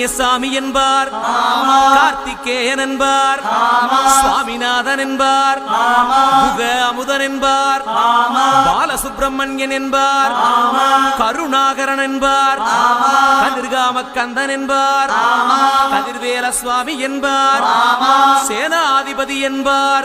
சுப்பிரமணிய சாமி என்பார் கார்த்திகேயன் என்பார். சுவாமிநாதன் என்பார். முக அமுதன் என்பார். பாலசுப்பிரமணியன் என்பார். கருணாகரன் என்பார். கதிர்காம கந்தன் என்பார். கதிர்வேல சுவாமி என்பார். சேனாதிபதி என்பார்.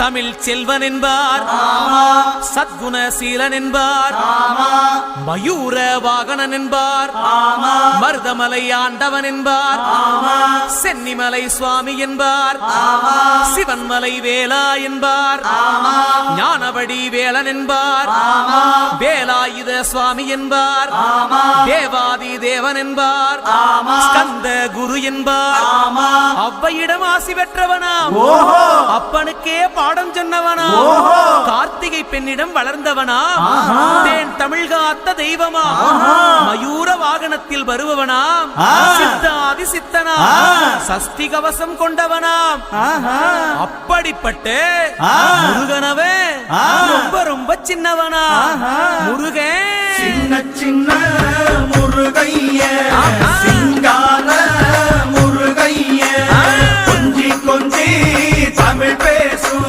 தமிழ் செல்வன் என்பார் சத்குணசீலன் என்பார் மயூர வாகனன் என்பார் மருதமலை ஆண்டவன் என்பார் சென்னிமலை சுவாமி என்பார். சிவன்மலை வேலா என்பார். ஞானவடி வேலன் என்பார் வேலாயுத சுவாமி என்பார். தேவாதி தேவன் என்பார் ஸ்கந்த குரு என்பார். அவ்வையிடம் ஆசி பெற்றவனாம். அப்பனுக்கே பாடம் சொன்னவனா? கார்த்திகை பெண்ணிடம் வளர்ந்தவனா? தேன் தமிழ் காத்த தெய்வமா? மயூர வாகனத்தில் வருபவனாம் சித்தாதி சித்தனா? சஷ்டி கவசம் கொண்டவனாம் அப்படிப்பட்ட முருகனவே ரொம்ப ரொம்ப சின்னவனா? முருகன். சின்ன சின்ன முருகைய சிங்கார முருகைய. கொஞ்சி கொஞ்சி தமிழ் பேசும்.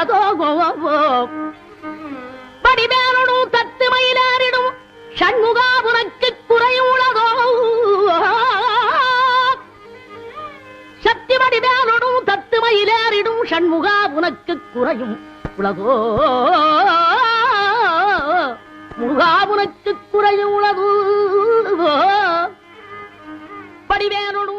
உள்ளதோ படிமேலும் தத்து மயிலாரிடும் ஷண்முகா உனக்கு குறை உள்ளதோ சத்திமடி மேலும் தத்து மயிலாரிடும் ஷண்முகா உனக்கு குறையும் உலகோ முகா உனக்கு குறையும் உலகோ படிவேனும்